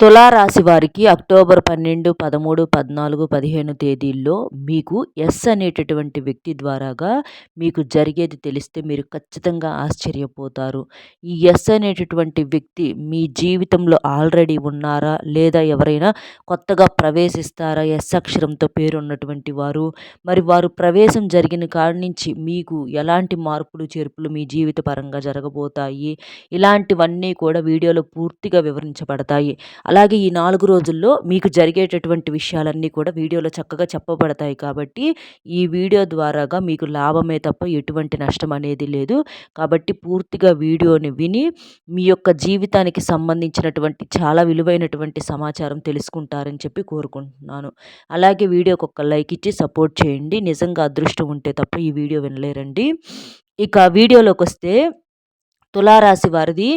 తులారాశి వారికి అక్టోబర్ పన్నెండు పదమూడు పద్నాలుగు పదిహేను తేదీల్లో మీకు ఎస్ అనేటటువంటి వ్యక్తి ద్వారాగా మీకు జరిగేది తెలిస్తే మీరు ఖచ్చితంగా ఆశ్చర్యపోతారు. ఈ ఎస్ అనేటటువంటి వ్యక్తి మీ జీవితంలో ఆల్రెడీ ఉన్నారా? లేదా ఎవరైనా కొత్తగా ప్రవేశిస్తారా? ఎస్ అక్షరంతో పేరున్నటువంటి వారు? మరి వారు ప్రవేశం జరిగిన కాడి నుంచి మీకు ఎలాంటి మార్పులు చేర్పులు మీ జీవిత పరంగా జరగబోతాయి? ఇలాంటివన్నీ కూడా వీడియోలో పూర్తిగా వివరించబడతాయి. అలాగే ఈ నాలుగు రోజుల్లో మీకు జరిగేటటువంటి విషయాలన్నీ కూడా వీడియోలో చక్కగా చెప్పబడతాయి కాబట్టి ఈ వీడియో ద్వారాగా మీకు లాభమే తప్ప ఎటువంటి నష్టం అనేది లేదు. కాబట్టి పూర్తిగా వీడియోని విని మీ యొక్క జీవితానికి సంబంధించినటువంటి చాలా విలువైనటువంటి సమాచారం తెలుసుకుంటారని చెప్పి కోరుకుంటున్నాను. అలాగే వీడియోకి ఒక లైక్ ఇచ్చి సపోర్ట్ చేయండి. నిజంగా అదృష్టం ఉంటే తప్ప ఈ వీడియో వినలేరండి. ఇక వీడియోలోకి వస్తే తులారాశి వారిది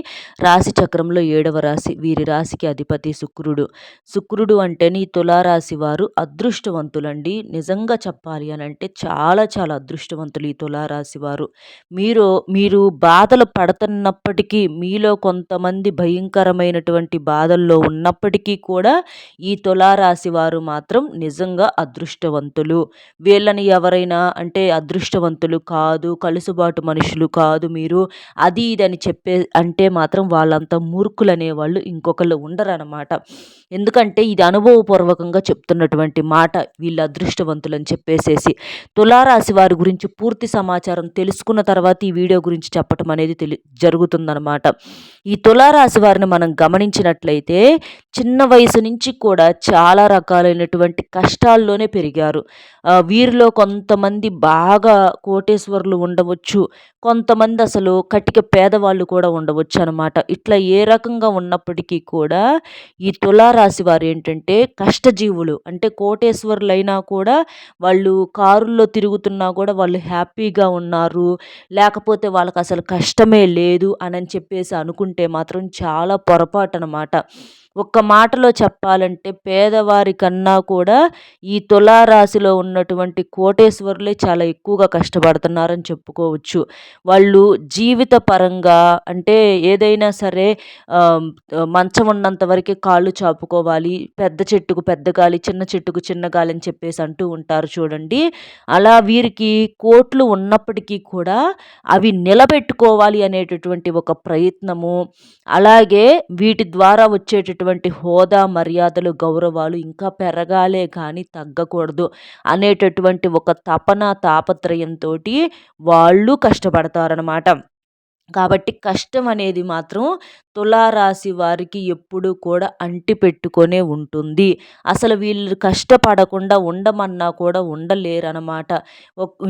రాశి చక్రంలో ఏడవ రాశి. వీరి రాశికి అధిపతి శుక్రుడు. శుక్రుడు అంటేనే ఈ తులారాశి వారు అదృష్టవంతులండి. నిజంగా చెప్పాలి అని అంటే చాలా చాలా అదృష్టవంతులు ఈ తులారాశి వారు. మీరు మీరు బాధలు పడుతున్నప్పటికీ మీలో కొంతమంది భయంకరమైనటువంటి బాధల్లో ఉన్నప్పటికీ కూడా ఈ తులారాశి వారు మాత్రం నిజంగా అదృష్టవంతులు. వీళ్ళని ఎవరైనా అంటే అదృష్టవంతులు కాదు కలుసుబాటు మనుషులు కాదు మీరు. అది ఇది అని చెప్పే అంటే మాత్రం వాళ్ళంతా మూర్ఖులు అనేవాళ్ళు ఇంకొకళ్ళు ఉండరనమాట ఎందుకంటే ఇది అనుభవపూర్వకంగా చెప్తున్నటువంటి మాట వీళ్ళు అదృష్టవంతులు అని చెప్పేసేసి. తులారాశి వారి గురించి పూర్తి సమాచారం తెలుసుకున్న తర్వాత ఈ వీడియో గురించి చెప్పటం అనేది తెలి జరుగుతుందనమాట ఈ తులారాశి వారిని మనం గమనించినట్లయితే చిన్న వయసు నుంచి కూడా చాలా రకాలైనటువంటి కష్టాల్లోనే పెరిగారు. వీరిలో కొంతమంది బాగా కోటేశ్వరులు ఉండవచ్చు. కొంతమంది అసలు కటిక పేద పేదవాళ్ళు కూడా ఉండవచ్చు అనమాట ఇట్లా ఏ రకంగా ఉన్నప్పటికీ కూడా ఈ తులారాశి వారు ఏంటంటే కష్టజీవులు. అంటే కోటేశ్వరులైనా కూడా వాళ్ళు కారుల్లో తిరుగుతున్నా కూడా వాళ్ళు హ్యాపీగా ఉన్నారు. లేకపోతే వాళ్ళకి అసలు కష్టమే లేదు అని చెప్పేసి అనుకుంటే మాత్రం చాలా పొరపాటు అనమాట ఒక్క మాటలో చెప్పాలంటే పేదవారి కన్నా కూడా ఈ తులారాశిలో ఉన్నటువంటి కోటేశ్వరులే చాలా ఎక్కువగా కష్టపడుతున్నారని చెప్పుకోవచ్చు. వాళ్ళు జీవిత పరంగా అంటే ఏదైనా సరే మంచం ఉన్నంత వరకే కాళ్ళు చాపుకోవాలి పెద్ద చెట్టుకు పెద్ద గాలి చిన్న చెట్టుకు చిన్న గాలి అని చెప్పేసి అంటూ ఉంటారు చూడండి. అలా వీరికి కోట్లు ఉన్నప్పటికీ కూడా అవి నిలబెట్టుకోవాలి అనేటటువంటి ఒక ప్రయత్నము అలాగే వీటి ద్వారా వచ్చేటటువంటి ఉన్నటువంటి హోదా మర్యాదలు గౌరవాలు ఇంకా పెరగాలే కానీ తగ్గకూడదు అనేటటువంటి ఒక తపన తాపత్రయంతో వాళ్ళు కష్టపడతారనమాట కాబట్టి కష్టం అనేది మాత్రం తులారాశి వారికి ఎప్పుడూ కూడా అంటి పెట్టుకొనే ఉంటుంది. అసలు వీళ్ళు కష్టపడకుండా ఉండమన్నా కూడా ఉండలేరనమాట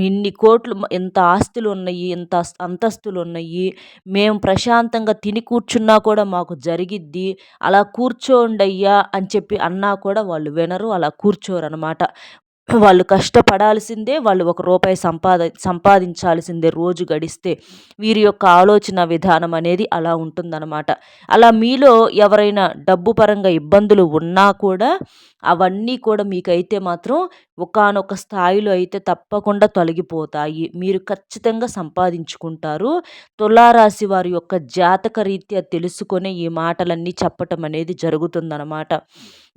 ఇన్ని కోట్లు ఎంత ఆస్తులు ఉన్నాయి ఎంత అంతస్తులు ఉన్నాయి మేము ప్రశాంతంగా తిని కూర్చున్నా కూడా మాకు జరిగిద్ది అలా కూర్చోండి అయ్యా అని చెప్పి అన్నా కూడా వాళ్ళు వినరు అలా కూర్చోరు అనమాట వాళ్ళు కష్టపడాల్సిందే వాళ్ళు ఒక రూపాయి సంపాద సంపాదించాల్సిందే రోజు గడిస్తే. వీరి యొక్క ఆలోచన విధానం అనేది అలా ఉంటుందన్నమాట. అలా మీలో ఎవరైనా డబ్బు పరంగా ఇబ్బందులు ఉన్నా కూడా అవన్నీ కూడా మీకైతే మాత్రం ఒకానొక స్థాయిలో అయితే తప్పకుండా తొలగిపోతాయి. మీరు ఖచ్చితంగా సంపాదించుకుంటారు. తులారాశి వారి యొక్క జాతక రీత్యా తెలుసుకొని ఈ మాటలన్నీ చెప్పటం అనేది జరుగుతుందన్నమాట.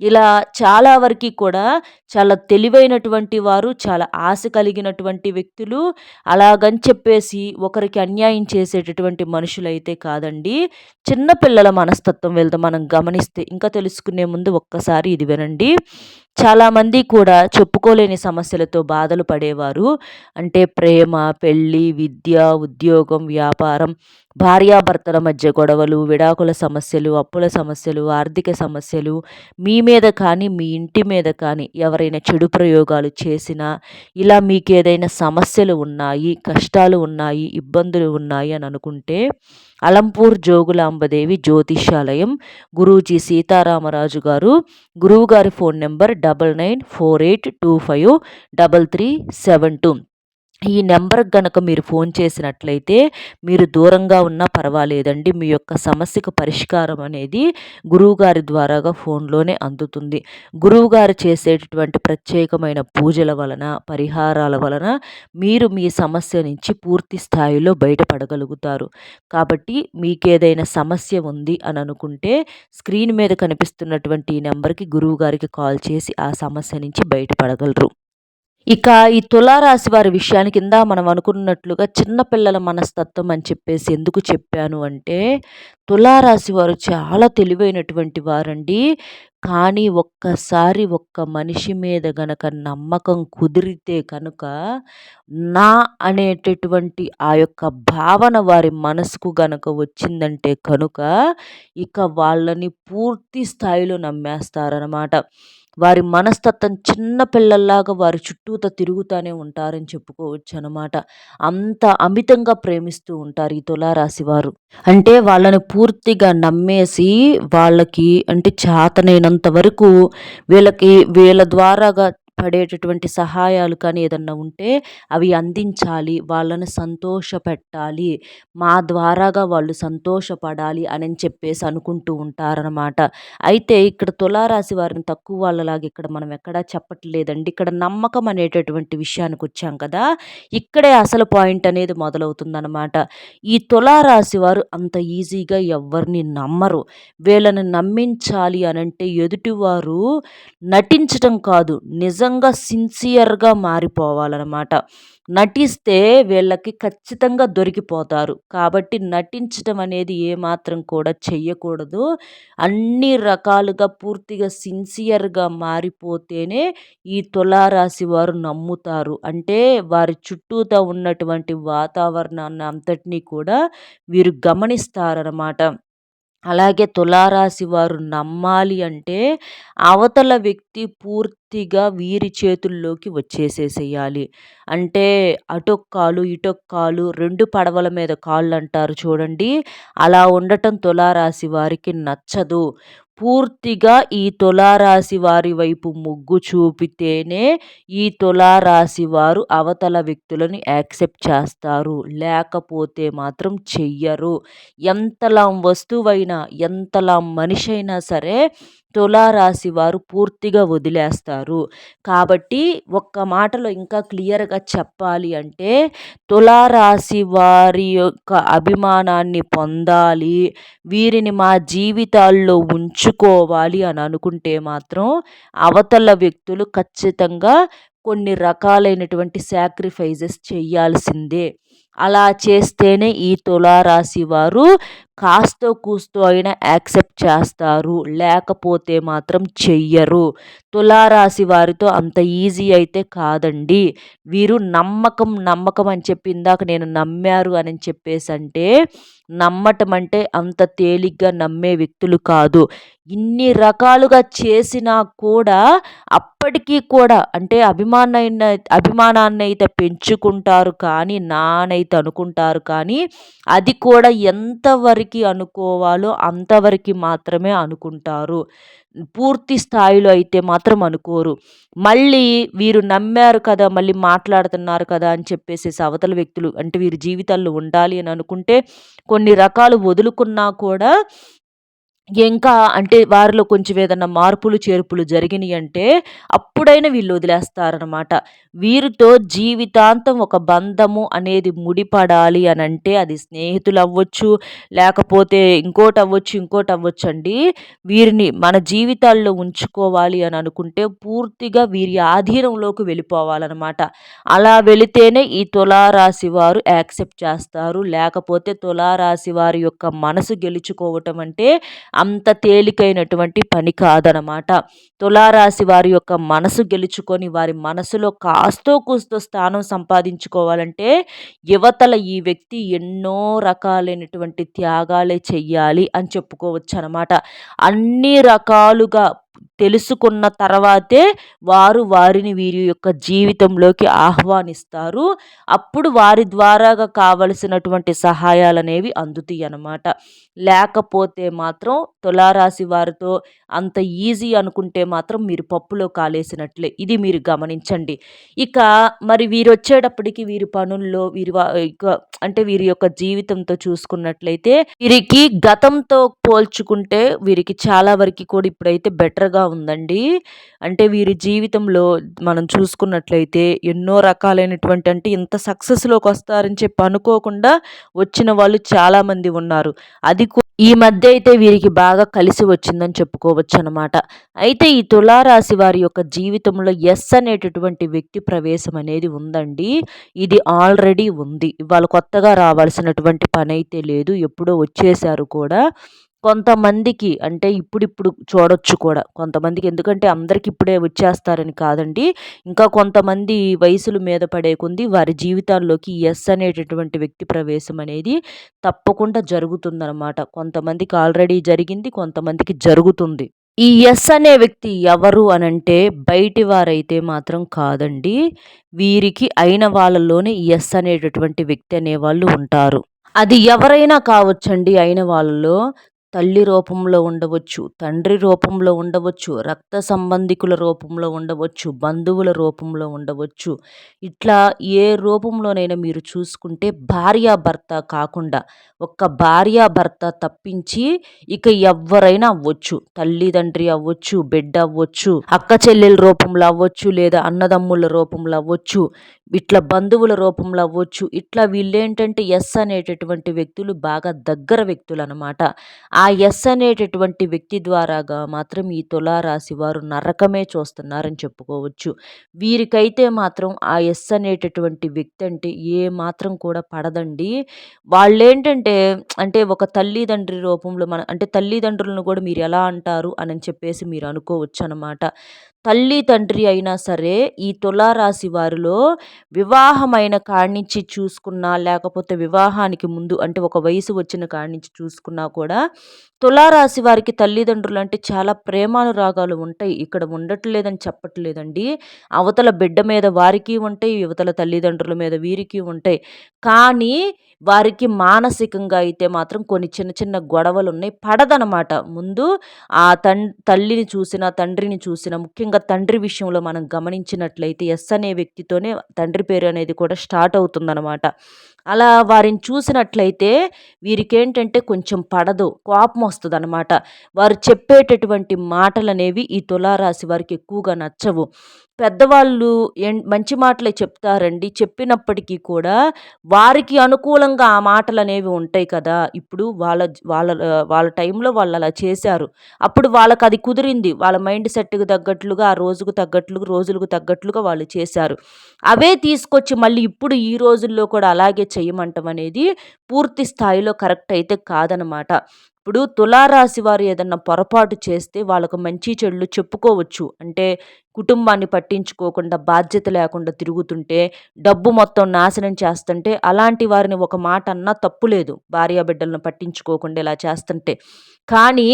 ఇలా చాలా వరకు కూడా చాలా తెలివైన తెలివైనటువంటి వారు చాలా ఆశ కలిగినటువంటి వ్యక్తులు. అలాగని చెప్పేసి ఒకరికి అన్యాయం చేసేటటువంటి మనుషులైతే కాదండి. చిన్నపిల్లల మనస్తత్వం వెళ్తే మనం గమనిస్తే ఇంకా తెలుసుకునే ముందు ఒక్కసారి ఇది వినండి. చాలామంది కూడా చెప్పుకోలేని సమస్యలతో బాధలు పడేవారు. అంటే ప్రేమ పెళ్ళి విద్య ఉద్యోగం వ్యాపారం భార్యాభర్తల మధ్య గొడవలు విడాకుల సమస్యలు అప్పుల సమస్యలు ఆర్థిక సమస్యలు మీ మీద కానీ మీ ఇంటి మీద కానీ ఎవరైనా చెడు ప్రయోగాలు చేసినా ఇలా మీకు ఏదైనా సమస్యలు ఉన్నాయి కష్టాలు ఉన్నాయి ఇబ్బందులు ఉన్నాయి అని అనుకుంటే అలంపూర్ జోగులాంబదేవి జ్యోతిష్యాలయం. గురూజీ సీతారామరాజు గారు. గురువుగారి phone number double nine four eight two five double three seven two. ఈ నెంబర్కి గనక మీరు ఫోన్ చేసినట్లయితే మీరు దూరంగా ఉన్నా పర్వాలేదండి. మీ యొక్క సమస్యకు పరిష్కారం అనేది గురువుగారి ద్వారాగా ఫోన్లోనే అందుతుంది. గురువుగారు చేసేటటువంటి ప్రత్యేకమైన పూజల వలన పరిహారాల వలన మీరు మీ సమస్య నుంచి పూర్తి స్థాయిలో బయటపడగలుగుతారు. కాబట్టి మీకేదైనా సమస్య ఉంది అని అనుకుంటే స్క్రీన్ మీద కనిపిస్తున్నటువంటి ఈ నెంబర్కి గురువుగారికి కాల్ చేసి ఆ సమస్య నుంచి బయటపడగలరు. ఇక ఈ తులారాశి వారి విషయానికి కింద మనం అనుకున్నట్లుగా చిన్నపిల్లల మనస్తత్వం అని చెప్పేసి ఎందుకు చెప్పాను అంటే తులారాశి వారు చాలా తెలివైనటువంటి వారండి. కానీ ఒక్కసారి ఒక్క మనిషి మీద గనక నమ్మకం కుదిరితే కనుక నా అనేటటువంటి ఆ యొక్క భావన వారి మనసుకు గనక వచ్చిందంటే కనుక ఇక వాళ్ళని పూర్తి స్థాయిలో నమ్మేస్తారనమాట వారి మనస్తత్వం చిన్న పిల్లల్లాగా వారి చుట్టూత తిరుగుతూనే ఉంటారని చెప్పుకోవచ్చు అనమాట అంత అమితంగా ప్రేమిస్తూ ఉంటారు ఈ తులారాశి వారు. అంటే వాళ్ళని పూర్తిగా నమ్మేసి వాళ్ళకి అంటే చేతనైనంత వరకు వీళ్ళకి వీళ్ళ ద్వారాగా పడేటటువంటి సహాయాలు కానీ ఏదన్నా ఉంటే అవి అందించాలి వాళ్ళని సంతోషపెట్టాలి మా ద్వారాగా వాళ్ళు సంతోషపడాలి అని చెప్పేసి అనుకుంటూ ఉంటారనమాట అయితే ఇక్కడ తులారాశి వారిని తక్కువ వాళ్ళలాగా ఇక్కడ మనం ఎక్కడా చెప్పట్లేదండి. ఇక్కడ నమ్మకం అనేటటువంటి విషయానికి వచ్చాం కదా ఇక్కడే అసలు పాయింట్ అనేది మొదలవుతుందన్నమాట. ఈ తులారాశి వారు అంత ఈజీగా ఎవరిని నమ్మరు. వీళ్ళని నమ్మించాలి అనంటే ఎదుటివారు నటించటం కాదు నిజం ఖచ్చితంగా సిన్సియర్గా మారిపోవాలన్నమాట. నటిస్తే వీళ్ళకి ఖచ్చితంగా దొరికిపోతారు. కాబట్టి నటించడం అనేది ఏమాత్రం కూడా చెయ్యకూడదు. అన్ని రకాలుగా పూర్తిగా సిన్సియర్గా మారిపోతేనే ఈ తులారాశి వారు నమ్ముతారు. అంటే వారి చుట్టూతో ఉన్నటువంటి వాతావరణాన్ని అంతటినీ కూడా వీరు గమనిస్తారన్నమాట. అలాగే తులారాశి వారు నమ్మాలి అంటే అవతల వ్యక్తి పూర్తిగా వీరి చేతుల్లోకి వచ్చేసేసేయాలి. అంటే అటొక కాలు ఇటొక కాలు రెండు పడవల మీద కాళ్ళు అంటారు చూడండి. అలా ఉండటం తులారాశి వారికి నచ్చదు. పూర్తిగా ఈ తులారాశి వారి వైపు మొగ్గు చూపితేనే ఈ తులారాశి వారు అవతల వ్యక్తులను యాక్సెప్ట్ చేస్తారు. లేకపోతే మాత్రం చెయ్యరు. ఎంతలా వస్తువైనా ఎంతలా మనిషి అయినా సరే తులారాశి వారు పూర్తిగా వదిలేస్తారు. కాబట్టి ఒక్క మాటలో ఇంకా క్లియర్గా చెప్పాలి అంటే తులారాశి వారి యొక్క అభిమానాన్ని పొందాలి వీరిని మా జీవితాల్లో ఉంచుకోవాలి అని అనుకుంటే మాత్రం అవతల వ్యక్తులు ఖచ్చితంగా కొన్ని రకాలైనటువంటి సాక్రిఫైజెస్ చేయాల్సిందే. అలా చేస్తేనే ఈ తులారాశి వారు కాస్తో కూస్తో అయినా యాక్సెప్ట్ చేస్తారు. లేకపోతే మాత్రం చెయ్యరు. తులారాశి వారితో అంత ఈజీ అయితే కాదండి. వీరు నమ్మకం నమ్మకం అని చెప్పి ఇందాక నేను నమ్మారు అని చెప్పేసి అంటే నమ్మటం అంటే అంత తేలిగ్గా నమ్మే వ్యక్తులు కాదు. ఇన్ని రకాలుగా చేసినా కూడా అప్పటికీ కూడా అంటే అభిమానైన అభిమానాన్ని అయితే పెంచుకుంటారు కానీ నానైతే అనుకుంటారు కానీ అది కూడా ఎంతవరకు అనుకోవాలో అంతవరకు మాత్రమే అనుకుంటారు. పూర్తి స్థాయిలో అయితే మాత్రం అనుకోరు. మళ్ళీ వీరు నమ్మారు కదా మళ్ళీ మాట్లాడుతున్నారు కదా అని చెప్పేసి అవతల వ్యక్తులు అంటే వీరి జీవితాల్లో ఉండాలి అని అనుకుంటే కొన్ని రకాలు వదులుకున్నా కూడా ఇంకా అంటే వారిలో కొంచెం ఏదైనా మార్పులు చేర్పులు జరిగినాయి అంటే అప్పుడైనా వీళ్ళు వదిలేస్తారనమాట వీరితో జీవితాంతం ఒక బంధము అనేది ముడిపడాలి అని అంటే అది స్నేహితులు అవ్వచ్చు లేకపోతే ఇంకోటి అవ్వచ్చు ఇంకోటి అవ్వచ్చు అండి వీరిని మన జీవితాల్లో ఉంచుకోవాలి అని అనుకుంటే పూర్తిగా వీరి ఆధీనంలోకి వెళ్ళిపోవాలన్నమాట. అలా వెళితేనే ఈ తులారాశి వారు యాక్సెప్ట్ చేస్తారు. లేకపోతే తులారాశి వారి యొక్క మనసు గెలుచుకోవటం అంటే అంత తేలికైనటువంటి పని కాదనమాట తులారాశి వారి యొక్క మనసు గెలుచుకొని వారి మనసులో కాస్తో కూస్తో స్థానం సంపాదించుకోవాలంటే యువతల ఈ వ్యక్తి ఎన్నో రకాలైనటువంటి త్యాగాలే చెయ్యాలి అని చెప్పుకోవచ్చు అనమాట అన్ని రకాలుగా తెలుసుకున్న తర్వాతే వారు వారిని వీరి యొక్క జీవితంలోకి ఆహ్వానిస్తారు. అప్పుడు వారి ద్వారాగా కావలసినటువంటి సహాయాలు అనేవి అందుతాయి అన్నమాట. లేకపోతే మాత్రం తులారాశి వారితో అంత ఈజీ అనుకుంటే మాత్రం మీరు పప్పులో కాలేసినట్లే. ఇది మీరు గమనించండి. ఇక మరి వీరు వచ్చేటప్పటికి వీరి పనుల్లో వీరి అంటే వీరి యొక్క జీవితంతో చూసుకున్నట్లయితే వీరికి గతంతో పోల్చుకుంటే వీరికి చాలా వరకు కూడా ఇప్పుడైతే బెటర్గా ఉందండి. అంటే వీరి జీవితంలో మనం చూసుకున్నట్లయితే ఎన్నో రకాలైనటువంటి అంటే ఇంత సక్సెస్లోకి వస్తారని చెప్పి అనుకోకుండా వచ్చిన వాళ్ళు చాలామంది ఉన్నారు. అది ఈ మధ్య అయితే వీరికి బాగా కలిసి వచ్చిందని చెప్పుకోవచ్చు అనమాట అయితే ఈ తులారాశి వారి యొక్క జీవితంలో ఎస్ అనేటటువంటి వ్యక్తి ప్రవేశం అనేది ఉందండి. ఇది ఆల్రెడీ ఉంది. వాళ్ళు కొత్తగా రావాల్సినటువంటి పని అయితే లేదు. ఎప్పుడో వచ్చేసారు కూడా. కొంతమందికి అంటే ఇప్పుడిప్పుడు చూడొచ్చు కూడా. కొంతమందికి ఎందుకంటే అందరికి ఇప్పుడే వచ్చేస్తారని కాదండి. ఇంకా కొంతమంది వయసులు మీద పడే కొంది వారి జీవితాల్లోకి ఎస్ అనేటటువంటి వ్యక్తి ప్రవేశం అనేది తప్పకుండా జరుగుతుందన్నమాట. కొంతమందికి ఆల్రెడీ జరిగింది కొంతమందికి జరుగుతుంది. ఈ ఎస్ అనే వ్యక్తి ఎవరు అనంటే బయటి వారైతే మాత్రం కాదండి. వీరికి అయిన వాళ్ళలోనే ఎస్ అనేటటువంటి వ్యక్తి అనేవాళ్ళు ఉంటారు. అది ఎవరైనా కావచ్చండి అయిన వాళ్ళలో. తల్లి రూపంలో ఉండవచ్చు తండ్రి రూపంలో ఉండవచ్చు రక్త సంబంధికుల రూపంలో ఉండవచ్చు బంధువుల రూపంలో ఉండవచ్చు. ఇట్లా ఏ రూపంలోనైనా మీరు చూసుకుంటే భార్యాభర్త కాకుండా ఒక్క భార్యాభర్త తప్పించి ఇక ఎవరైనా అవ్వచ్చు. తల్లిదండ్రి అవ్వచ్చు బిడ్డ అవ్వచ్చు అక్క చెల్లెల రూపంలో అవ్వచ్చు లేదా అన్నదమ్ముల రూపంలో అవ్వచ్చు ఇట్లా బంధువుల రూపంలో అవ్వచ్చు. ఇట్లా వీళ్ళేంటంటే ఎస్ అనేటటువంటి వ్యక్తులు బాగా దగ్గర వ్యక్తులు అనమాట ఆ ఎస్ అనేటటువంటి వ్యక్తి ద్వారాగా మాత్రం ఈ తులారాశి వారు నరకమే చూస్తున్నారని చెప్పుకోవచ్చు. వీరికైతే మాత్రం ఆ ఎస్ అనేటటువంటి వ్యక్తి అంటే ఏ మాత్రం కూడా పడదండి. వాళ్ళేంటంటే అంటే ఒక తల్లిదండ్రి రూపంలో మన అంటే తల్లిదండ్రులను కూడా మీరు ఎలా అంటారు? అని చెప్పేసి మీరు అనుకోవచ్చు అనమాట తల్లి తండ్రి అయినా సరే ఈ తులారాశి వారిలో వివాహమైన కాడ్నించి చూసుకున్నా లేకపోతే వివాహానికి ముందు అంటే ఒక వయసు వచ్చిన కాడ్నించి చూసుకున్నా కూడా తులారాశి వారికి తల్లిదండ్రులు అంటే చాలా ప్రేమానురాగాలు ఉంటాయి. ఇక్కడ ఉండట్లేదని చెప్పట్లేదండి. అవతల బిడ్డ మీద వారికి ఉంటాయి యువతల తల్లిదండ్రుల మీద వీరికి ఉంటాయి. కానీ వారికి మానసికంగా అయితే మాత్రం కొన్ని చిన్న చిన్న గొడవలు ఉన్నాయి. పడదనమాట. ముందు ఆ తన్ తల్లిని చూసిన తండ్రిని చూసిన ముఖ్యంగా తండ్రి విషయంలో మనం గమనించినట్లయితే ఎస్ అనే వ్యక్తితోనే తండ్రి పేరు అనేది కూడా స్టార్ట్ అవుతుందన్నమాట. అలా వారిని చూసినట్లయితే వీరికేంటంటే కొంచెం పడదు కోపం వస్తుంది అనమాట వారు చెప్పేటటువంటి మాటలు అనేవి ఈ తులారాశి వారికి ఎక్కువగా నచ్చవు. పెద్దవాళ్ళు మంచి మాటలే చెప్తారండి. చెప్పినప్పటికీ కూడా వారికి అనుకూలంగా ఆ మాటలు అనేవి ఉంటాయి కదా. ఇప్పుడు వాళ్ళ వాళ్ళ వాళ్ళ టైంలో వాళ్ళు అలా చేశారు. అప్పుడు వాళ్ళకి అది కుదిరింది. వాళ్ళ మైండ్ సెట్కి తగ్గట్లుగా ఆ రోజుకు తగ్గట్లుగా రోజులకు తగ్గట్లుగా వాళ్ళు చేశారు. అవే తీసుకొచ్చి మళ్ళీ ఇప్పుడు ఈ రోజుల్లో కూడా అలాగే చేయమంటం అనేది పూర్తి స్థాయిలో కరెక్ట్ అయితే కాదనమాట. ఇప్పుడు తులారాశి వారు ఏదన్నా పొరపాటు చేస్తే వాళ్ళకు మంచి చెడులు చెప్పుకోవచ్చు. అంటే కుటుంబాన్ని పట్టించుకోకుండా బాధ్యత లేకుండా తిరుగుతుంటే డబ్బు మొత్తం నాశనం చేస్తుంటే అలాంటి వారిని ఒక మాట అన్నా తప్పు లేదు. భార్యాబిడ్డలను పట్టించుకోకుండా ఇలా చేస్తుంటే. కానీ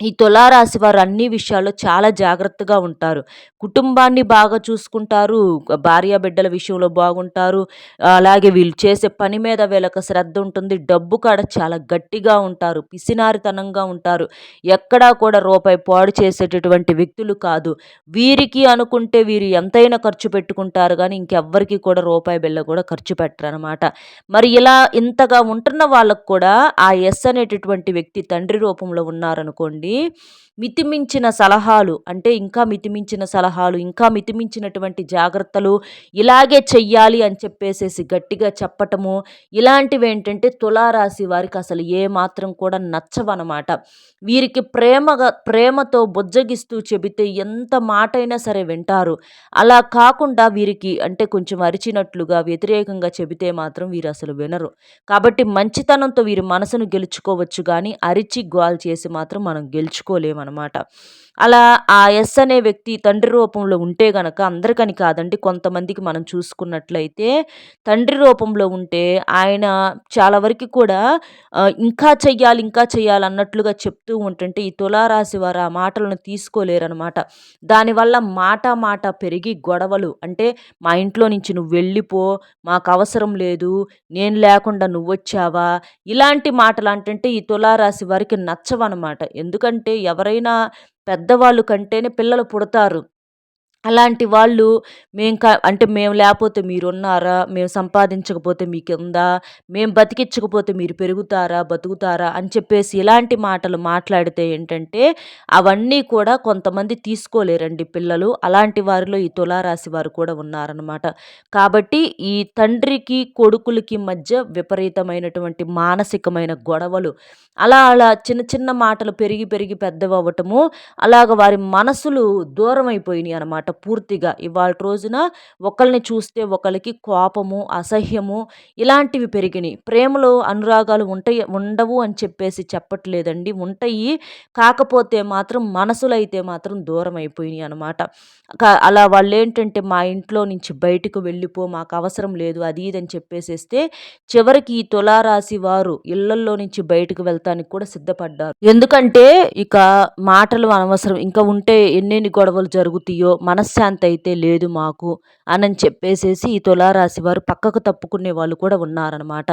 ఈ తులారాశి వారు అన్ని విషయాల్లో చాలా జాగ్రత్తగా ఉంటారు. కుటుంబాన్ని బాగా చూసుకుంటారు. భార్య బిడ్డల విషయంలో బాగుంటారు. అలాగే వీళ్ళు చేసే పని మీద వీళ్ళకి శ్రద్ధ ఉంటుంది. డబ్బు కాడ చాలా గట్టిగా ఉంటారు. పిసినారితనంగా ఉంటారు. ఎక్కడా కూడా రూపాయి పాడు చేసేటటువంటి వ్యక్తులు కాదు. వీరికి అనుకుంటే వీరు ఎంతైనా ఖర్చు పెట్టుకుంటారు కానీ ఇంకెవ్వరికి కూడా రూపాయి బిళ్ళ కూడా ఖర్చు పెట్టరు అనమాట మరి ఇలా ఇంతగా ఉంటున్న వాళ్ళకు కూడా ఆ ఎస్ అనేటటువంటి వ్యక్తి తండ్రి రూపంలో ఉన్నారనుకోండి అండి మితిమించిన సలహాలు అంటే ఇంకా మితిమించిన సలహాలు ఇంకా మితిమించినటువంటి జాగ్రత్తలు ఇలాగే చెయ్యాలి అని చెప్పేసేసి గట్టిగా చెప్పటము ఇలాంటివి ఏంటంటే తులారాశి వారికి అసలు ఏ మాత్రం కూడా నచ్చవన్నమాట వీరికి ప్రేమగా ప్రేమతో బుజ్జగిస్తూ చెబితే ఎంత మాటైనా సరే వింటారు. అలా కాకుండా వీరికి అంటే కొంచెం అరిచినట్లుగా వ్యతిరేకంగా చెబితే మాత్రం వీరు అసలు వినరు. కాబట్టి మంచితనంతో వీరి మనసును గెలుచుకోవచ్చు కానీ అరిచి గోల్ చేసి మాత్రం మనం గెలుచుకోలేమన్నమాట. అలా ఆ ఎస్ అనే వ్యక్తి తండ్రి రూపంలో ఉంటే గనక అందరికని కాదండి కొంతమందికి మనం చూసుకున్నట్లయితే తండ్రి రూపంలో ఉంటే ఆయన చాలా వరకు కూడా ఇంకా చెయ్యాలి ఇంకా చెయ్యాలి అన్నట్లుగా చెప్తూ ఉంటుంటే ఈ తులారాశి వారు ఆ మాటలను తీసుకోలేరనమాట దానివల్ల మాట మాట పెరిగి గొడవలు అంటే మా ఇంట్లో నుంచి నువ్వు వెళ్ళిపో మాకు అవసరం లేదు నేను లేకుండా నువ్వు వచ్చావా ఇలాంటి మాటలు అంటే ఈ తులారాశి వారికి నచ్చవన్నమాట. ఎందుకంటే ఎందుకంటే ఎవరైనా పెద్దవాళ్ళు కంటేనే పిల్లలు పుడతారు. అలాంటి వాళ్ళు మేము క అంటే మేము లేకపోతే మీరున్నారా? మేము సంపాదించకపోతే మీకుందా? మేము బతికించకపోతే మీరు పెరుగుతారా? బతుకుతారా? అని చెప్పేసి ఇలాంటి మాటలు మాట్లాడితే ఏంటంటే అవన్నీ కూడా కొంతమంది తీసుకోలేరండి పిల్లలు. అలాంటి వారిలో ఈ తులారాశి వారు కూడా ఉన్నారనమాట కాబట్టి ఈ తండ్రికి కొడుకులకి మధ్య విపరీతమైనటువంటి మానసికమైన గొడవలు అలా అలా చిన్న చిన్న మాటలు పెరిగి పెరిగి పెద్దవవ్వటము అలాగ వారి మనసులు దూరం అయిపోయినాయి అనమాట పూర్తిగా. ఇవాళ రోజున ఒకరిని చూస్తే ఒకరికి కోపము అసహ్యము ఇలాంటివి పెరిగినాయి. ప్రేమలో అనురాగాలు ఉంటాయి ఉండవు అని చెప్పేసి చెప్పట్లేదండి. ఉంటాయి. కాకపోతే మాత్రం మనసులైతే మాత్రం దూరం అయిపోయినాయి అనమాట అలా వాళ్ళు ఏంటంటే మా ఇంట్లో నుంచి బయటకు వెళ్ళిపో మాకు అవసరం లేదు అది ఇది అని చెప్పేసేస్తే చివరికి ఈ తులారాశి వారు ఇళ్ళల్లో నుంచి బయటకు వెళ్తానికి కూడా సిద్ధపడ్డారు. ఎందుకంటే ఇక మాటలు అనవసరం. ఇంకా ఉంటే ఎన్నెన్ని గొడవలు జరుగుతాయో మన మనశ్శాంతి అయితే లేదు మాకు అని చెప్పేసేసి ఈ తులారాశి వారు పక్కకు తప్పుకునే వాళ్ళు కూడా ఉన్నారనమాట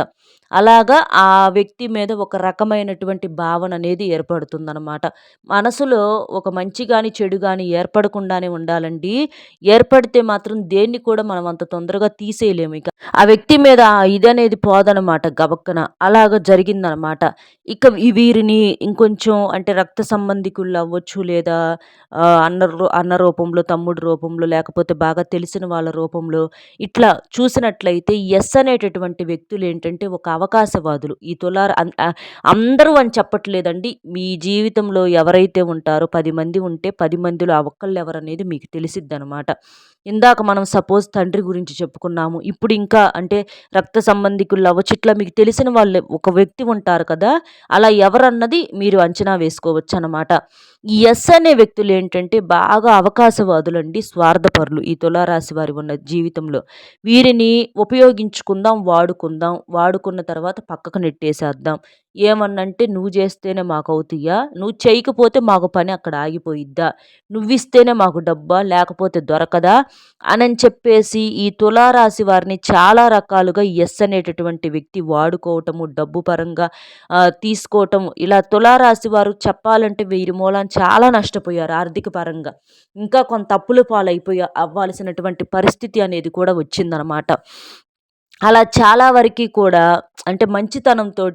అలాగా ఆ వ్యక్తి మీద ఒక రకమైనటువంటి భావన అనేది ఏర్పడుతుందనమాట మనసులో ఒక మంచి కానీ చెడు కానీ ఏర్పడకుండానే ఉండాలండి. ఏర్పడితే మాత్రం దేన్ని కూడా మనం అంత తొందరగా తీసేయలేము ఇక. ఆ వ్యక్తి మీద ఇది అనేది పోదనమాట గబక్కన. అలాగ జరిగిందనమాట ఇక వీరిని ఇంకొంచెం అంటే రక్త సంబంధికులు అవ్వచ్చు లేదా అన్న అన్న రూపంలో తమ్ముడు రూపంలో లేకపోతే బాగా తెలిసిన వాళ్ళ రూపంలో ఇట్లా చూసినట్లయితే ఎస్ అనేటటువంటి వ్యక్తులు ఏంటంటే ఒక అవకాశవాదులు. ఈ తులార అందరూ అని చెప్పట్లేదండి. మీ జీవితంలో ఎవరైతే ఉంటారో పది మంది ఉంటే పది మందిలో ఆ ఒక్కళ్ళు ఎవరనేది మీకు తెలిసిద్ది అనమాట ఇందాక మనం సపోజ్ తండ్రి గురించి చెప్పుకున్నాము. ఇప్పుడు ఇంకా అంటే రక్త సంబంధికులు అవ్వచ్చు ఇట్లా మీకు తెలిసిన వాళ్ళు ఒక వ్యక్తి ఉంటారు కదా అలా ఎవరన్నది మీరు అంచనా వేసుకోవచ్చు అనమాట ఈ ఎస్ అనే వ్యక్తులు ఏంటంటే బాగా అవకాశవాదులండి స్వార్థపరులు ఈ తులారాశి వారి ఉన్న జీవితంలో. వీరిని ఉపయోగించుకుందాం వాడుకుందాం వాడుకున్న తర్వాత పక్కకు నెట్టేసేద్దాం. ఏమన్నంటే నువ్వు చేస్తేనే మాకు అవుతాయా నువ్వు చేయకపోతే మాకు పని అక్కడ ఆగిపోయిద్దా? నువ్విస్తేనే మాకు డబ్బా లేకపోతే దొరకదా? అని చెప్పేసి ఈ తులారాశి వారిని చాలా రకాలుగా ఎస్ అనేటటువంటి వ్యక్తి వాడుకోవటము డబ్బు పరంగా తీసుకోవటం ఇలా తులారాశి వారు చెప్పాలంటే వీరి మూలాన్ని చాలా నష్టపోయారు ఆర్థిక పరంగా. ఇంకా కొంత అప్పుల పాలైపోయి అవ్వాల్సినటువంటి పరిస్థితి అనేది కూడా వచ్చిందనమాట. అలా చాలా వరకు కూడా అంటే మంచితనంతో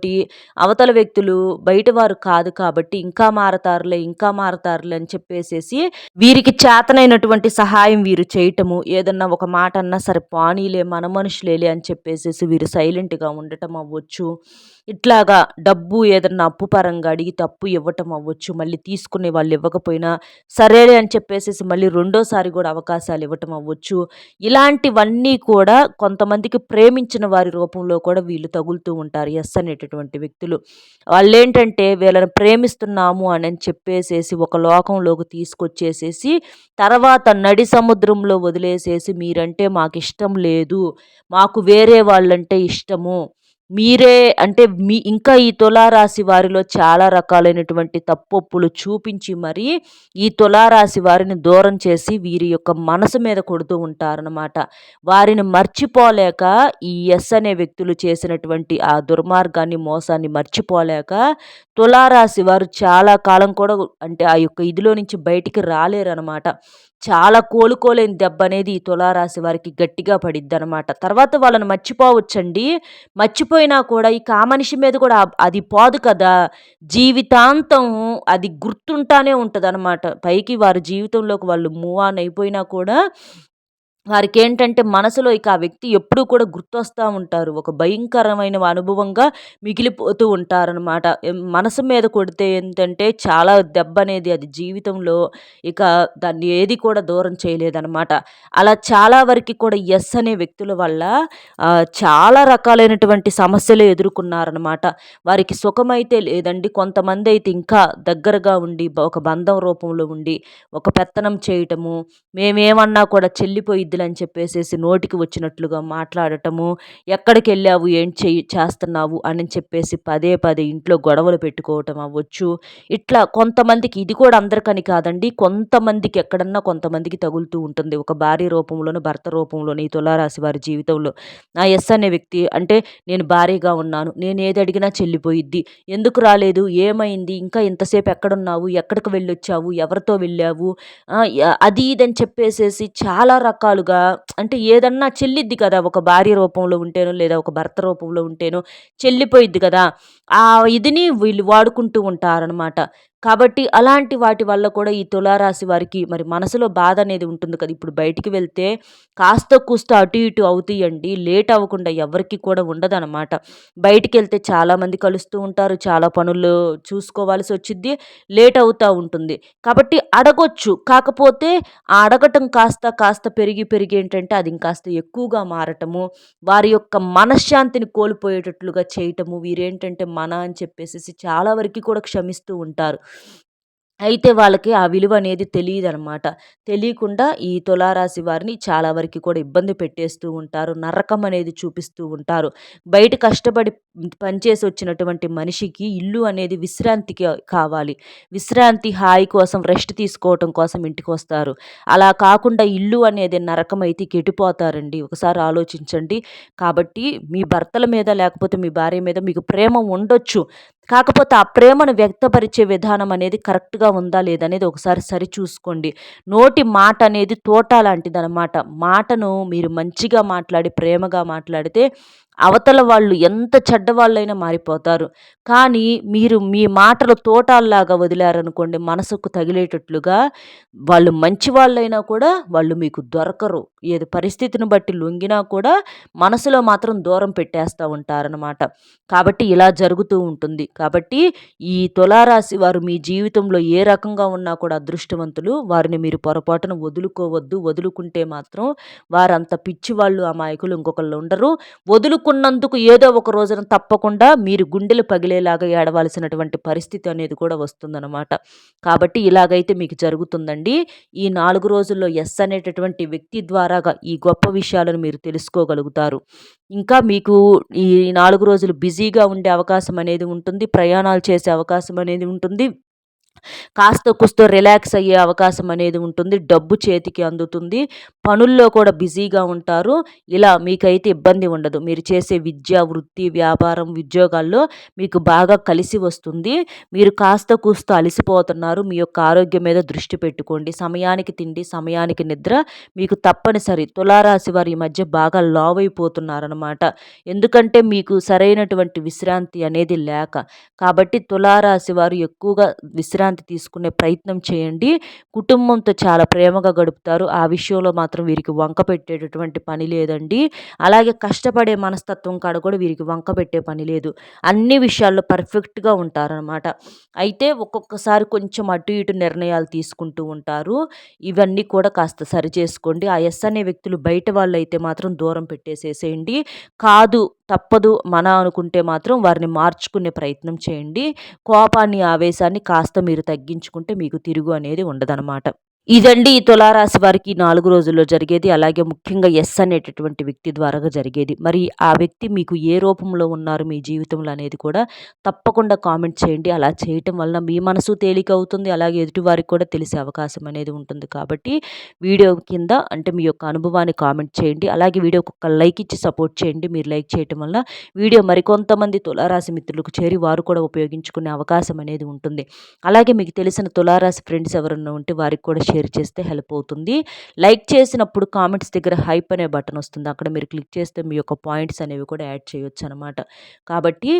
అవతల వ్యక్తులు బయట వారు కాదు కాబట్టి ఇంకా మారతారులే ఇంకా మారతారులే అని చెప్పేసేసి వీరికి చేతనైనటువంటి సహాయం వీరు చేయటము ఏదన్నా ఒక మాట అన్నా సరే పానీలే మన మనుషులేలే అని చెప్పేసేసి వీరు సైలెంట్గా ఉండటం అవ్వచ్చు. ఇట్లాగా డబ్బు ఏదన్నా అప్పు పరంగా అడిగి తప్పు ఇవ్వటం అవ్వచ్చు మళ్ళీ తీసుకునే వాళ్ళు ఇవ్వకపోయినా సరేలే అని చెప్పేసి మళ్ళీ రెండోసారి కూడా అవకాశాలు ఇవ్వటం అవ్వచ్చు. ఇలాంటివన్నీ కూడా కొంతమందికి ప్రేమించిన వారి రూపంలో కూడా వీళ్ళు తగులుతూ ఉంటారు ఎస్ అనేటటువంటి వ్యక్తులు. వాళ్ళు ఏంటంటే వీళ్ళని ప్రేమిస్తున్నాము అని చెప్పేసేసి ఒక లోకంలోకి తీసుకొచ్చేసేసి తర్వాత నడి సముద్రంలో వదిలేసేసి మీరంటే మాకు ఇష్టం లేదు మాకు వేరే వాళ్ళంటే ఇష్టము మీరే అంటే మీ ఇంకా ఈ తులారాశి వారిలో చాలా రకాలైనటువంటి తప్పొప్పులు చూపించి మరి ఈ తులారాశి వారిని దూరం చేసి వీరి యొక్క మనసు మీద కొడుతూ ఉంటారనమాట వారిని మర్చిపోలేక ఈ ఎస్ అనే వ్యక్తులు చేసినటువంటి ఆ దుర్మార్గాన్ని మోసాన్ని మర్చిపోలేక తులారాశి వారు చాలా కాలం కూడా అంటే ఆ యొక్క ఇదిలో నుంచి బయటికి రాలేరనమాట చాలా కోలుకోలేని దెబ్బ అనేది ఈ తులారాశి వారికి గట్టిగా పడిద్ది అనమాట తర్వాత వాళ్ళని మర్చిపోవచ్చండి. మర్చిపోయినా కూడా ఇక ఆ మనిషి మీద కూడా అది పోదు కదా. జీవితాంతం అది గుర్తుంటానే ఉంటుంది అనమాట పైకి వారి జీవితంలోకి వాళ్ళు మూవ్ ఆన్ అయిపోయినా కూడా వారికి ఏంటంటే మనసులో ఇక ఆ వ్యక్తి ఎప్పుడూ కూడా గుర్తొస్తూ ఉంటారు. ఒక భయంకరమైన అనుభవంగా మిగిలిపోతూ ఉంటారనమాట మనసు మీద కొడితే ఏంటంటే చాలా దెబ్బ అనేది అది జీవితంలో ఇక దాన్ని ఏది కూడా దూరం చేయలేదనమాట అలా చాలా వరకు కూడా ఎస్ అనే వ్యక్తుల వల్ల చాలా రకాలైనటువంటి సమస్యలు ఎదుర్కొన్నారనమాట వారికి సుఖమైతే లేదండి. కొంతమంది అయితే ఇంకా దగ్గరగా ఉండి ఒక బంధం రూపంలో ఉండి ఒక పెత్తనం చేయటము మేమేమన్నా కూడా చెల్లిపోయిద్ది అని చెప్పేసేసి నోటికి వచ్చినట్లుగా మాట్లాడటము ఎక్కడికి వెళ్ళావు ఏం చే చేస్తున్నావు అని చెప్పేసి పదే పదే ఇంట్లో గొడవలు పెట్టుకోవటం అవ్వచ్చు. ఇట్లా కొంతమందికి ఇది కూడా అందరికని కాదండి. కొంతమందికి ఎక్కడన్నా కొంతమందికి తగులుతూ ఉంటుంది. ఒక భార్య రూపంలోనూ భర్త రూపంలోని ఈ తులారాశి వారి జీవితంలో నా ఎస్ అనే వ్యక్తి అంటే నేను భార్యగా ఉన్నాను నేను ఏది అడిగినా చెల్లిపోయిద్ది. ఎందుకు రాలేదు? ఏమైంది? ఇంకా ఇంతసేపు ఎక్కడున్నావు? ఎక్కడికి వెళ్ళొచ్చావు? ఎవరితో వెళ్ళావు? అది ఇదని చెప్పేసేసి చాలా రకాలుగా విధంగా అంటే ఏదన్నా చెల్లిద్ది కదా ఒక భార్య రూపంలో ఉంటేనో లేదా ఒక భర్త రూపంలో ఉంటేనో చెల్లిపోయిద్ది కదా. ఆ ఇదిని వీళ్ళు వాడుకుంటూ ఉంటారనమాట కాబట్టి అలాంటి వాటి వల్ల కూడా ఈ తులారాశి వారికి మరి మనసులో బాధ అనేది ఉంటుంది కదా. ఇప్పుడు బయటికి వెళ్తే కాస్త కూస్త అటు ఇటు అవుతాయండి. లేట్ అవ్వకుండా ఎవరికి కూడా ఉండదన్నమాట. బయటికి వెళ్తే చాలామంది కలుస్తూ ఉంటారు. చాలా పనులు చూసుకోవాల్సి వచ్చింది లేట్ అవుతూ ఉంటుంది. కాబట్టి అడగొచ్చు. కాకపోతే ఆ అడగటం కాస్త కాస్త పెరిగి పెరిగి ఏంటంటే అది ఇంకాస్త ఎక్కువగా మారటము వారి యొక్క మనశ్శాంతిని కోల్పోయేటట్లుగా చేయటము వీరేంటంటే మన అని చెప్పేసి చాలా వరకు కూడా క్షమిస్తూ ఉంటారు. అయితే వాళ్ళకి ఆ విలువ అనేది తెలియదనమాట తెలియకుండా ఈ తులారాశి వారిని చాలా వరకు కూడా ఇబ్బంది పెట్టేస్తూ ఉంటారు నరకం అనేది చూపిస్తూ ఉంటారు. బయట కష్టపడి పనిచేసి వచ్చినటువంటి మనిషికి ఇల్లు అనేది విశ్రాంతికి కావాలి. విశ్రాంతి హాయి కోసం రెస్ట్ తీసుకోవటం కోసం ఇంటికి వస్తారు. అలా కాకుండా ఇల్లు అనేది నరకం అయితే కెటిపోతారండి ఒకసారి ఆలోచించండి. కాబట్టి మీ భర్తల మీద లేకపోతే మీ భార్య మీద మీకు ప్రేమ ఉండొచ్చు. కాకపోతే ఆ ప్రేమను వ్యక్తపరిచే విధానం అనేది కరెక్ట్గా ఉందా లేదనేది ఒకసారి సరి చూసుకోండి. నోటి మాట అనేది తోట లాంటిది అన్నమాట మాటను మీరు మంచిగా మాట్లాడి ప్రేమగా మాట్లాడితే అవతల వాళ్ళు ఎంత చెడ్డవాళ్ళైనా మారిపోతారు. కానీ మీరు మీ మాటలు తోటాల్లాగా వదిలారనుకోండి మనసుకు తగిలేటట్లుగా వాళ్ళు మంచి వాళ్ళైనా కూడా వాళ్ళు మీకు దొరకరు. ఏది పరిస్థితిని బట్టి లొంగినా కూడా మనసులో మాత్రం దూరం పెట్టేస్తూ ఉంటారనమాట కాబట్టి ఇలా జరుగుతూ ఉంటుంది. కాబట్టి ఈ తులారాశి వారు మీ జీవితంలో ఏ రకంగా ఉన్నా కూడా అదృష్టవంతులు. వారిని మీరు పొరపాటున వదులుకోవద్దు. వదులుకుంటే మాత్రం వారంత పిచ్చి వాళ్ళు అమాయకులు ఇంకొకళ్ళు ఉండరు. వదులుకు అనుకున్నందుకు ఏదో ఒక రోజున తప్పకుండా మీరు గుండెలు పగిలేలాగా ఏడవలసినటువంటి పరిస్థితి అనేది కూడా వస్తుందన్నమాట. కాబట్టి ఇలాగైతే మీకు జరుగుతుందండి. ఈ నాలుగు రోజుల్లో ఎస్ అనేటటువంటి వ్యక్తి ద్వారాగా ఈ గొప్ప విషయాలను మీరు తెలుసుకోగలుగుతారు. ఇంకా మీకు ఈ నాలుగు రోజులు బిజీగా ఉండే అవకాశం అనేది ఉంటుంది ప్రయాణాలు చేసే అవకాశం అనేది ఉంటుంది. కాస్త కుస్త రిలాక్స్ అయ్యే అవకాశం అనేది ఉంటుంది డబ్బు చేతికి అందుతుంది పనుల్లో కూడా బిజీగా ఉంటారు. ఇలా మీకైతే ఇబ్బంది ఉండదు. మీరు చేసే విద్య వృత్తి వ్యాపారం ఉద్యోగాల్లో మీకు బాగా కలిసి వస్తుంది. మీరు కాస్త కూస్త అలసిపోతున్నారు. మీ యొక్క ఆరోగ్యం మీద దృష్టి పెట్టుకోండి. సమయానికి తిండి సమయానికి నిద్ర మీకు తప్పనిసరి. తులారాశి వారి మధ్య బాగా లావ్ అయిపోతున్నారనమాట ఎందుకంటే మీకు సరైనటువంటి విశ్రాంతి అనేది లేక. కాబట్టి తులారాశి వారు ఎక్కువగా విశ్రాంతి తీసుకునే ప్రయత్నం చేయండి. కుటుంబంతో చాలా ప్రేమగా గడుపుతారు. ఆ విషయంలో మాత్రం వీరికి వంక పెట్టేటటువంటి పని లేదండి. అలాగే కష్టపడే మనస్తత్వం కాడ కూడా వీరికి వంక పెట్టే పని లేదు. అన్ని విషయాల్లో పర్ఫెక్ట్గా ఉంటారనమాట అయితే ఒక్కొక్కసారి కొంచెం అటు ఇటు నిర్ణయాలు తీసుకుంటూ ఉంటారు. ఇవన్నీ కూడా కాస్త సరిచేసుకోండి. ఆ ఎస్ అనే వ్యక్తులు బయట వాళ్ళు అయితే మాత్రం దూరం పెట్టేసేసేయండి. కాదు తప్పదు మన అనుకుంటే మాత్రం వారిని మార్చుకునే ప్రయత్నం చేయండి. కోపాన్ని ఆవేశాన్ని కాస్త మీరు తగ్గించుకుంటే మీకు తిరుగు అనేది ఉండదనమాట ఇదండి ఈ తులారాశి వారికి నాలుగు రోజుల్లో జరిగేది. అలాగే ముఖ్యంగా ఎస్ అనేటటువంటి వ్యక్తి ద్వారా జరిగేది. మరి ఆ వ్యక్తి మీకు ఏ రూపంలో ఉన్నారు మీ జీవితంలో అనేది కూడా తప్పకుండా కామెంట్ చేయండి. అలా చేయటం వల్ల మీ మనసు తేలిక అవుతుంది. అలాగే ఎదుటివారికి కూడా తెలిసే అవకాశం అనేది ఉంటుంది కాబట్టి వీడియో కింద అంటే మీ యొక్క అనుభవాన్ని కామెంట్ చేయండి. అలాగే వీడియోకి ఒక లైక్ ఇచ్చి సపోర్ట్ చేయండి. మీరు లైక్ చేయటం వల్ల వీడియో మరికొంతమంది తులారాశి మిత్రులకు చేరి వారు కూడా ఉపయోగించుకునే అవకాశం అనేది ఉంటుంది. అలాగే మీకు తెలిసిన తులారాశి ఫ్రెండ్స్ ఎవరన్నా ఉంటే వారికి కూడా షేర్ చేస్తే హెల్ప్ అవుతుంది. లైక్ చేసినప్పుడు కామెంట్స్ దగ్గర హైప్ అనే బటన్ వస్తుంది. అక్కడ మీరు క్లిక్ చేస్తే మీ యొక్క పాయింట్స్ అనేవి కూడా యాడ్ చేయొచ్చు అనమాట కాబట్టి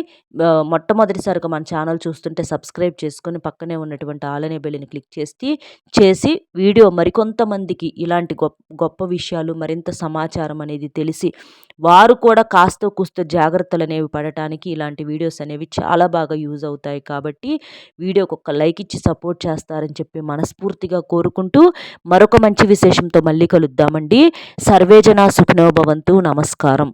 మొట్టమొదటిసారిగా మన ఛానల్ చూస్తుంటే సబ్స్క్రైబ్ చేసుకొని పక్కనే ఉన్నటువంటి ఆలనే బెల్లిని క్లిక్ చేసి చేసి వీడియో మరికొంతమందికి ఇలాంటి గొప్ప గొప్ప విషయాలు మరింత సమాచారం అనేది తెలిసి వారు కూడా కాస్త కూస్త జాగ్రత్తలు అనేవి పడటానికి ఇలాంటి వీడియోస్ అనేవి చాలా బాగా యూజ్ అవుతాయి. కాబట్టి వీడియోకి ఒక లైక్ ఇచ్చి సపోర్ట్ చేస్తారని చెప్పి మనస్ఫూర్తిగా కోరుకుంటూ మరొక మంచి విశేషంతో మళ్ళీ కలుద్దామండి. సర్వేజన సుఖనోభవంతు నమస్కారం.